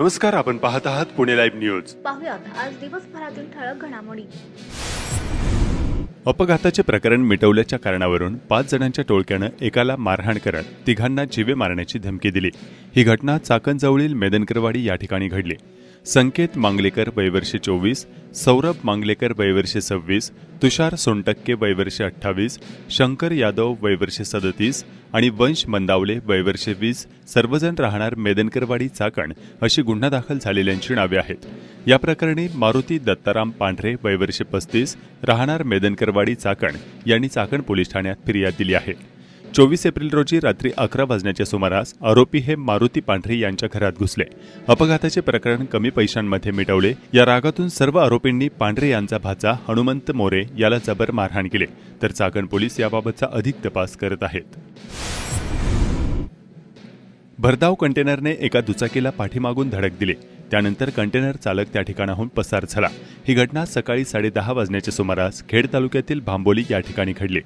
नमस्कार आपण पाहत आहात पुणे लाईव्ह न्यूज. पाहुयात आज दिवसभरातील ठळक घडामोडी. अपघाताचे प्रकरण मिटवल्याच्या कारणावरून पाच जणांच्या टोळक्यानं एकाला मारहाण करत तिघांना जीवे मारण्याची धमकी दिली. ही घटना चाकणजवळील मेदनकरवाडी या ठिकाणी घडली. संकेत मांगलेकर वयवर्षे चोवीस सौरभ मांगलेकर वयवर्षे सव्वीस तुषार सोनटक्के वयवर्षे अठ्ठावीस शंकर यादव वयवर्षे सदतीस आणि वंश मंदावले वयवर्षे वीस सर्वजण राहणार मेदनकरवाडी चाकण अशी गुन्हा दाखल झालेल्यांची नावे आहेत. या प्रकरणी मारुती दत्ताराम पांढरे वयवर्षे पस्तीस राहणार मेदनकरवाडी चाकण यांनी चाकण पोलीस ठाण्यात फिर्याद दिली आहे. चोवीस एप्रिल रोजी रात्री अकरा वाजण्याच्या सुमारास आरोपी हे मारुती पांढरे यांच्या घरात घुसले. अपघाताचे प्रकरण कमी पैशांमध्ये मिटवले. या रागातून सर्व आरोपींनी पांढरे यांचा भाचा हनुमंत मोरे याला जबर मारहाण केले. तर चाकण पोलीस याबाबतचा अधिक तपास करत आहेत. भरधाव कंटेनरने एका दुचाकीला पाठीमागून धडक दिली. त्यानंतर कंटेनर चालक त्या ठिकाणाहून पसार झाला. ही घटना सकाळी साडेदहा वाजण्याच्या सुमारास खेड तालुक्यातील भांबोली या ठिकाणी घडली.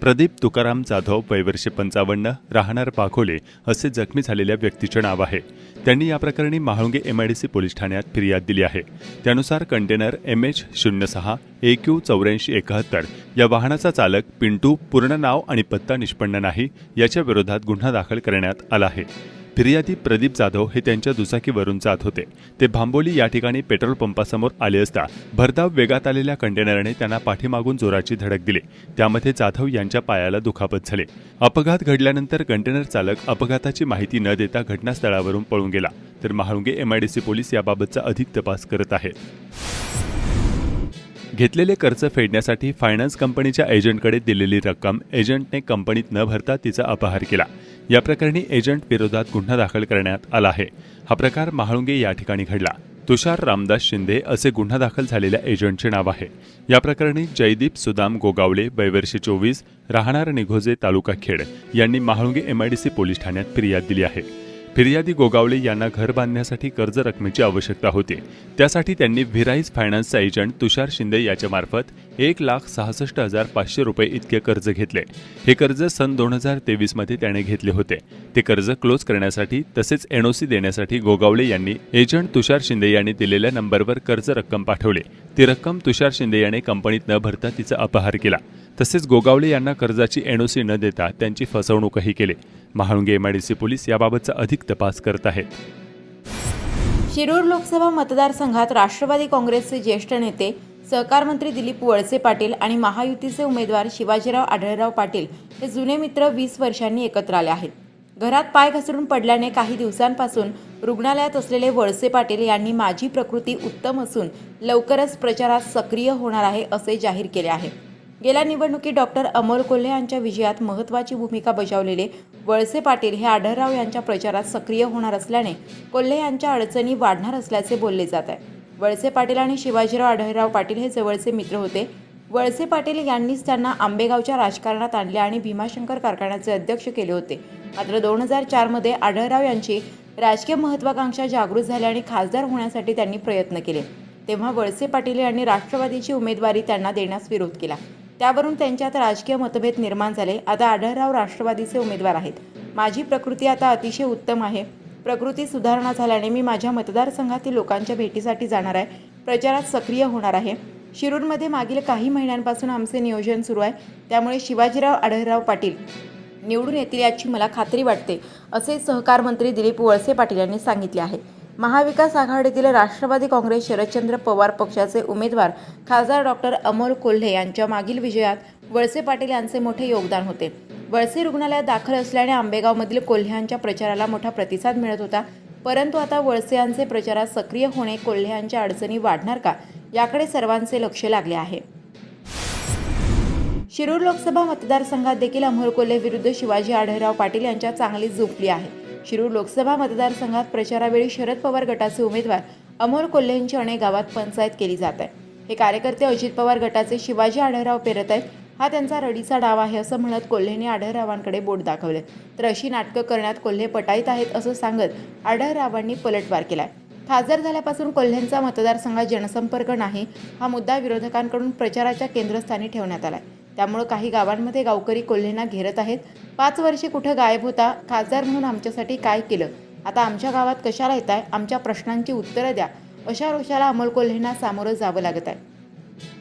प्रदीप तुकाराम जाधव वयवर्षे पंचावन्न राहणार पाखोले असे जखमी झालेल्या व्यक्तीचे नाव आहे. त्यांनी या प्रकरणी महाळुंगे एमआयडीसी पोलीस ठाण्यात फिर्याद दिली आहे. त्यानुसार कंटेनर एम एच शून्य सहा ए क्यू चौऱ्याऐंशी एकाहत्तर या वाहनाचा चालक पिंटू पूर्ण नाव आणि पत्ता निष्पन्न नाही याच्या विरोधात गुन्हा दाखल करण्यात आला आहे. फिर्यादी प्रदीप जाधव हे त्यांच्या दुचाकीवरून जात होते. ते भांबोली या ठिकाणी पेट्रोल पंपासमोर आले असता भरधाव वेगात आलेल्या कंटेनरने त्यांना पाठीमागून जोराची धडक दिली. त्यामध्ये जाधव यांच्या पायाला दुखापत झाले. अपघात घडल्यानंतर कंटेनर चालक अपघाताची माहिती न देता घटनास्थळावरून पळून गेला. तर महाळुंगे एमआयडीसी पोलीस याबाबतचा अधिक तपास करत आहेत. घेतलेले कर्ज फेडण्यासाठी फायनान्स कंपनीच्या एजंटकडे दिलेली रक्कम एजंटने कंपनीत न भरता तिचा अपहार केला. या प्रकरणी एजंट विरोधात गुन्हा दाखल करण्यात आला आहे. हा प्रकार महाळुंगे या ठिकाणी घडला. तुषार रामदास शिंदे असे गुन्हा दाखल झालेल्या एजंटचे नाव आहे. या प्रकरणी जयदीप सुदाम गोगावले वयवर्षे चोवीस राहणार निघोजे तालुका खेड यांनी महाळुंगे एमआयडीसी पोलीस ठाण्यात फिर्याद दिली आहे. फिर्यादी गोगावले यांना घर बांधण्यासाठी कर्ज रकमेची आवश्यकता होती. त्यासाठी त्यांनी व्हिराईज फायनान्सचा एजंट तुषार शिंदे याच्यामार्फत एक लाख सहासष्ट हजार पाचशे रुपये इतके कर्ज घेतले. हे कर्ज सन दोन हजार तेवीसमध्ये त्याने घेतले होते. ते कर्ज क्लोज करण्यासाठी तसेच एनओसी देण्यासाठी गोगावले यांनी एजंट तुषार शिंदे यांनी दिलेल्या नंबरवर कर्ज रक्कम पाठवली. ती रक्कम तुषार शिंदे याने कंपनीत न भरता तिचा अपहार केला. तसेच गोगावले यांना कर्जाची एनओसी न देता त्यांची फसवणूकही केली. महाळुंगे एमआयडीसी पोलीस याबाबतचा अधिक तपास करत आहेत. शिरूर लोकसभा मतदारसंघात राष्ट्रवादी काँग्रेसचे ज्येष्ठ नेते सहकार मंत्री दिलीप वळसे पाटील आणि महायुतीचे उमेदवार शिवाजीराव आढळराव पाटील हे जुने मित्र वीस वर्षांनी एकत्र आले आहेत. घरात पाय घसरून पडल्याने काही दिवसांपासून रुग्णालयात असलेले वळसे पाटील यांनी माझी प्रकृती उत्तम असून लवकरच प्रचारात सक्रिय होणार आहे असे जाहीर केले आहे. गेल्या निवडणुकीत डॉक्टर अमोल कोल्हे यांच्या विजयात महत्त्वाची भूमिका बजावलेले वळसे पाटील हे आढळराव यांच्या प्रचारात सक्रिय होणार असल्याने कोल्हे यांच्या अडचणी वाढणार असल्याचे बोलले जात आहे. वळसे पाटील आणि शिवाजीराव आढळराव पाटील हे जवळचे मित्र होते. वळसे पाटील यांनीच त्यांना आंबेगावच्या राजकारणात आणले आणि भीमाशंकर कारखान्याचे अध्यक्ष केले होते. मात्र दोन हजार चारमध्ये आढळराव यांची राजकीय महत्वाकांक्षा जागृत झाली आणि खासदार होण्यासाठी त्यांनी प्रयत्न केले. तेव्हा वळसे पाटील यांनी राष्ट्रवादीची उमेदवारी त्यांना देण्यास विरोध केला. त्यावरून त्यांच्यात राजकीय मतभेद निर्माण झाले. आता आढळराव राष्ट्रवादीचे उमेदवार आहेत. माझी प्रकृती आता अतिशय उत्तम आहे. प्रकृती सुधारणा झाल्याने मी माझ्या मतदारसंघातील लोकांच्या भेटीसाठी जाणार आहे. प्रचारात सक्रिय होणार आहे. शिरूरमध्ये मागील काही महिन्यांपासून आमचे नियोजन सुरू आहे. त्यामुळे शिवाजीराव आढळराव पाटील निवडून येतील याची मला खात्री वाटते असे सहकार मंत्री दिलीप वळसे पाटील यांनी सांगितले आहे. महाविकास आघाडीतील राष्ट्रवादी काँग्रेस शरदचंद्र पवार पक्षाचे उमेदवार खासदार डॉक्टर अमोल कोल्हे यांच्या मागील विजयात वळसे पाटील यांचे मोठे योगदान होते. वळसे रुग्णालयात दाखल असल्याने आंबेगावमधील कोल्ह्यांच्या प्रचाराला मोठा प्रतिसाद मिळत होता. परंतु आता वळसे यांचे प्रचारात सक्रिय होणे कोल्ह्यांच्या अडचणी वाढणार का याकडे सर्वांचे लक्ष लागले आहे. शिरूर लोकसभा मतदारसंघात देखील अमोल कोल्हे विरुद्ध शिवाजी आढळराव पाटील यांच्या चांगली झोपली आहे. शिरूर लोकसभा मतदारसंघात प्रचारावेळी शरद पवार गटाचे उमेदवार अमोल कोल्हे यांची अनेक गावात पंचायत केली जात आहे. हे कार्यकर्ते अजित पवार गटाचे शिवाजी आढळराव पेरत आहेत. हा त्यांचा रडीचा डाव आहे असं म्हणत कोल्हेने आढळरावांकडे बोट दाखवले. तर अशी नाटकं करण्यात कोल्हे पटाईत आहेत असं सांगत आढळरावांनी पलटवार केलाय. खासदार झाल्यापासून कोल्ह्यांचा मतदारसंघात जनसंपर्क नाही हा मुद्दा विरोधकांकडून प्रचाराच्या केंद्रस्थानी ठेवण्यात आलाय. त्यामुळे काही गावांमध्ये गावकरी कोल्हेंना घेरत आहेत. पाच वर्षे कुठं गायब होता खासदार म्हणून आमच्यासाठी काय केलं? आता आमच्या गावात कशाला येत आहे आमच्या प्रश्नांची उत्तरं द्या. अशा रोषाला अमोल कोल्हेंना सामोरं जावं लागत आहे.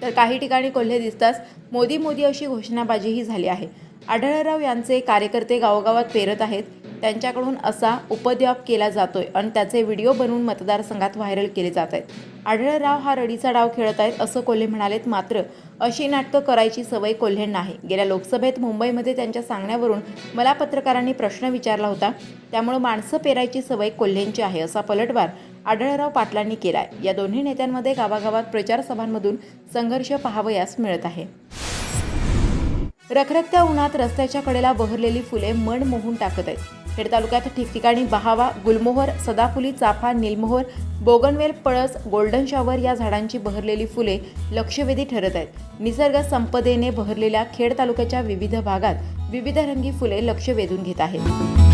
तर काही ठिकाणी कोल्हे दिसताच मोदी मोदी अशी घोषणाबाजीही झाली आहे. आढळराव यांचे कार्यकर्ते गावोगावात पेरत आहेत. त्यांच्याकडून असा उपद्व्याप केला जातोय आणि त्याचे व्हिडिओ बनवून मतदारसंघात व्हायरल केले जात आहेत. आढळराव हा रडीचा डाव खेळत आहेत असं कोल्हे म्हणालेत. मात्र अशी नाटकं करायची सवय कोल्हेंना आहे. गेल्या लोकसभेत मुंबईमध्ये त्यांच्या सांगण्यावरून मला पत्रकारांनी प्रश्न विचारला होता. त्यामुळे माणसं पेरायची सवय कोल्हेंची आहे असा पलटवार आढळराव पाटलांनी केलाय. या दोन्ही नेत्यांमध्ये गावागावात प्रचार सभांमधून संघर्ष पाहावयास मिळत आहे. रखरखत्या उन्हात रस्त्याच्या कडेला बहरलेली फुले मन मोहून टाकत आहेत. खेड तालुक्यात ठिकठिकाणी बहावा गुलमोहर सदाफुली चाफा निलमोहर बोगनवेल पळस गोल्डन शॉवर या झाडांची बहरलेली फुले लक्षवेधी ठरत आहेत. निसर्ग संपदेने बहरलेल्या खेड तालुक्याच्या विविध भागात विविध रंगी फुले लक्ष वेधून घेत आहेत.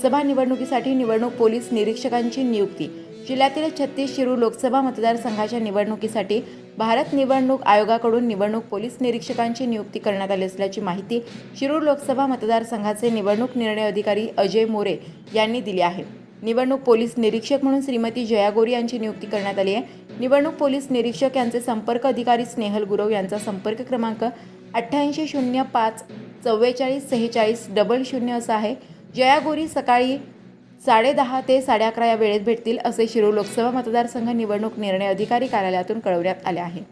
लोकसभा निवडणुकीसाठी निवडणूक पोलीस निरीक्षकांची नियुक्ती. जिल्ह्यातील छत्तीस शिरूर लोकसभा मतदारसंघाच्या निवडणुकीसाठी भारत निवडणूक आयोगाकडून निवडणूक पोलीस निरीक्षकांची नियुक्ती करण्यात आली असल्याची माहिती शिरूर लोकसभा मतदारसंघाचे निवडणूक निर्णय अधिकारी अजय मोरे यांनी दिली आहे. निवडणूक पोलीस निरीक्षक म्हणून श्रीमती जया गोरी यांची नियुक्ती करण्यात आली आहे. निवडणूक पोलीस निरीक्षक यांचे संपर्क अधिकारी स्नेहल गुरव यांचा संपर्क क्रमांक अठ्ठ्याऐंशी शून्य पाच चव्वेचाळीस सेहेचाळीस डबल शून्य असा आहे. जया गोरी सकाळी साडेदहा ते साडे अकरा या वेळेत भेटतील असे शिरूर लोकसभा मतदारसंघ निवडणूक निर्णय अधिकारी कार्यालयातून कळवण्यात आले आहे.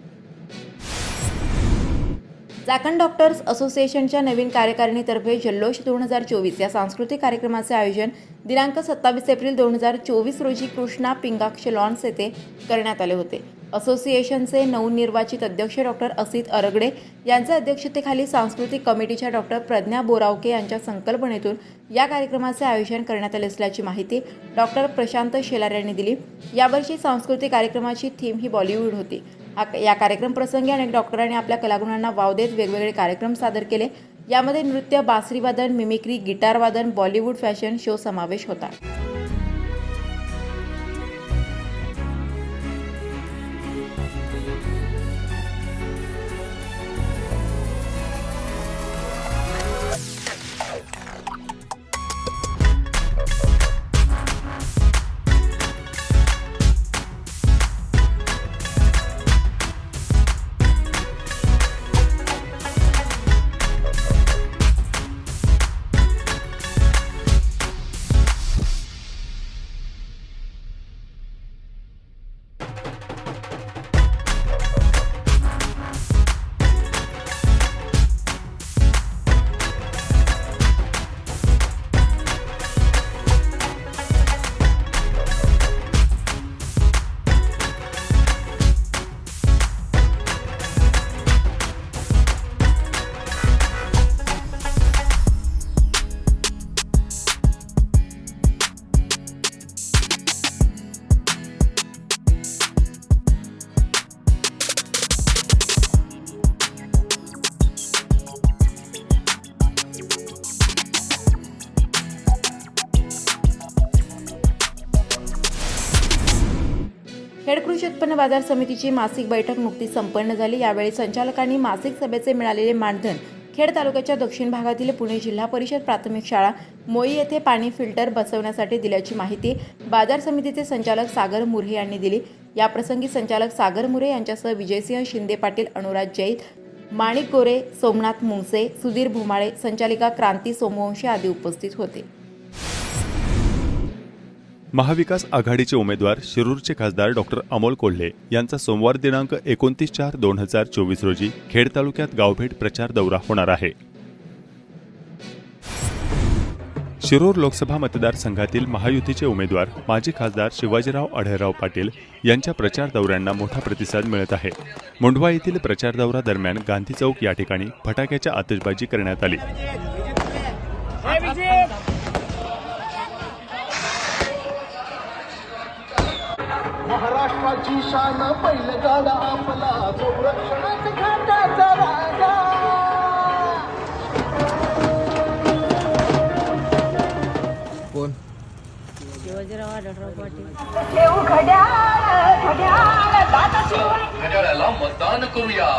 चाकण डॉक्टर्स असोसिएशनच्या नवीन कार्यकारिणीतर्फे जल्लोष दोन हजार चोवीस या सांस्कृतिक कार्यक्रमाचे आयोजन दिनांक सत्तावीस एप्रिल दोन हजार चोवीस रोजी कृष्णा पिंगाक्ष लॉन्स येथे करण्यात आले होते. असोसिएशनचे नवनिर्वाचित अध्यक्ष डॉक्टर असित अरगडे यांच्या अध्यक्षतेखाली सांस्कृतिक कमिटीच्या डॉक्टर प्रज्ञा बोरावके यांच्या संकल्पनेतून या कार्यक्रमाचे आयोजन करण्यात आले असल्याची माहिती डॉक्टर प्रशांत शेलार यांनी दिली. यावर्षी सांस्कृतिक कार्यक्रमाची थीम ही बॉलिवूड होती. या कार्यक्रम प्रसंगी अनेक डॉक्टरांनी आपल्या कलागुणांना वाव देत वेगवेगळे कार्यक्रम सादर केले. यामध्ये नृत्य बासरीवादन मिमिक्री गिटारवादन बॉलिवूड फॅशन शो समावेश होता. खेड कृषी उत्पन्न बाजार समितीची मासिक बैठक नुकतीच संपन्न झाली. यावेळी संचालकांनी मासिक सभेचे मिळालेले मानधन खेड तालुक्याच्या दक्षिण भागातील पुणे जिल्हा परिषद प्राथमिक शाळा मोई येथे पाणी फिल्टर बसवण्यासाठी दिल्याची माहिती बाजार समितीचे संचालक सागर मुरे यांनी दिली. याप्रसंगी संचालक सागर मुरे यांच्यासह विजयसिंह शिंदे पाटील अनुराज जैत माणिक गोरे सोमनाथ मुंगसे सुधीर भुमाळे संचालिका क्रांती सोमवंशी आदी उपस्थित होते. महाविकास आघाडीचे उमेदवार शिरूरचे खासदार डॉक्टर अमोल कोल्हे यांचा सोमवार दिनांक एकोणतीस चार दोन हजार चोवीस रोजी खेड तालुक्यात गावभेट प्रचार दौरा होणार आहे. शिरूर लोकसभा मतदारसंघातील महायुतीचे उमेदवार माजी खासदार शिवाजीराव आढळराव पाटील यांच्या प्रचार दौऱ्यांना मोठा प्रतिसाद मिळत आहे. मुंडवा येथील प्रचार दौरा दरम्यान गांधी चौक या ठिकाणी फटाक्याच्या आतषबाजी करण्यात आली. महाराष्ट्राची शान बैलगाडा आपला संरक्षणाचा घाटाचा राजा. कोण? घड्याळाला मतदान करूया.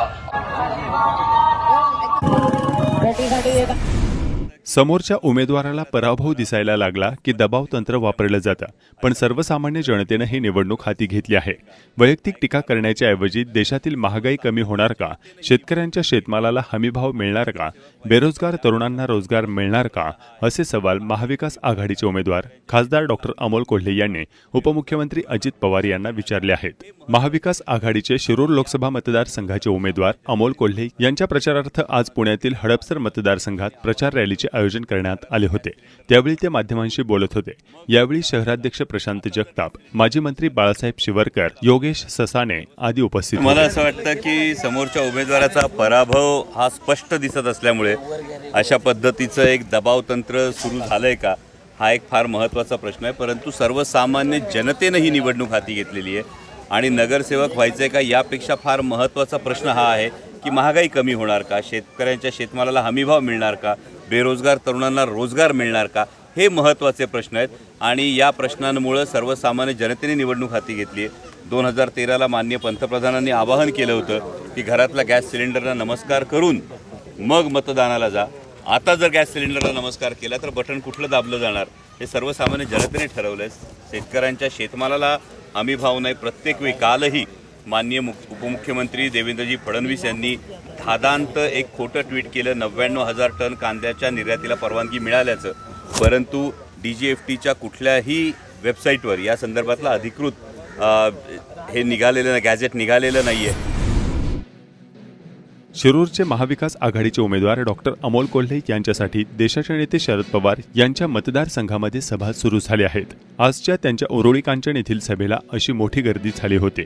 समोरच्या उमेदवाराला पराभव दिसायला लागला की दबाव तंत्र वापरलं जातं. पण सर्वसामान्य जनतेनं ही निवडणूक हाती घेतली आहे. वैयक्तिक टीका करण्याच्या ऐवजी देशातील महागाई कमी होणार का? शेतकऱ्यांच्या शेतमालाला हमीभाव मिळणार का? बेरोजगार तरुणांना रोजगार मिळणार का? असे सवाल महाविकास आघाडीचे उमेदवार खासदार डॉक्टर अमोल कोल्हे यांनी उपमुख्यमंत्री अजित पवार यांना विचारले आहेत. महाविकास आघाडीचे शिरूर लोकसभा मतदारसंघाचे उमेदवार अमोल कोल्हे यांच्या प्रचारार्थ आज पुण्यातील हडपसर मतदारसंघात प्रचार रॅलीचे आयोजन करण्यात आले होते. त्यावेळी ते माध्यमांशी बोलत होते. यावेळी शहराध्यक्ष प्रशांत जगताप माजी मंत्री बाळासाहेब शिवरकर योगेश ससाने आदी उपस्थित मला असं वाटतं की समोरच्या उमेदवाराचा पराभव हा स्पष्ट दिसत असल्यामुळे अशा पद्धतीचं एक दबाव तंत्र सुरू झालंय का? हा एक फार महत्त्वाचा प्रश्न आहे. परंतु सर्वसामान्य जनतेनं ही निवडणूक हाती घेतलेली आहे. आणि नगरसेवक व्हायचं आहे का यापेक्षा फार महत्त्वाचा प्रश्न हा आहे की महागाई कमी होणार का? शेतकऱ्यांच्या शेतमालाला हमीभाव मिळणार का? बेरोजगार तरुणांना रोजगार मिळणार का? हे महत्त्वाचे प्रश्न आहेत. आणि या प्रश्नांमुळं सर्वसामान्य जनतेने निवडणूक हाती घेतली आहे. दोन हजार तेराला मान्य पंतप्रधानांनी आवाहन केलं होतं की घरातला गॅस सिलेंडरला नमस्कार करून मग मतदानाला जा. आता जर गॅस सिलेंडरला नमस्कार केला तर बटन कुठलं दाबलं जाणार? हे सर्वसामान्य जनतेने ठरवलं आहे शेतकऱ्यांच्या शेतमालाला हमी भाव नाही. प्रत्येक वेळी कालही माननीय मुख उपमुख्यमंत्री देवेंद्रजी फडणवीस यांनी खादांत एक खोटं ट्विट केलं नव्याण्णव हजार टन कांद्याच्या निर्यातीला परवानगी मिळाल्याचं. परंतु डी जी एफ टीच्या कुठल्याही वेबसाईटवर या संदर्भातला अधिकृत हे निघालेलं नाही गॅझेट निघालेलं नाही आहे शिरूरचे महाविकास आघाडीचे उमेदवार डॉक्टर अमोल कोल्हे यांच्यासाठी देशाचे नेते शरद पवार यांच्या मतदारसंघामध्ये सभा सुरू झाल्या आहेत. आजच्या त्यांच्या ओरोळी कांचन येथील सभेला अशी मोठी गर्दी झाली होती.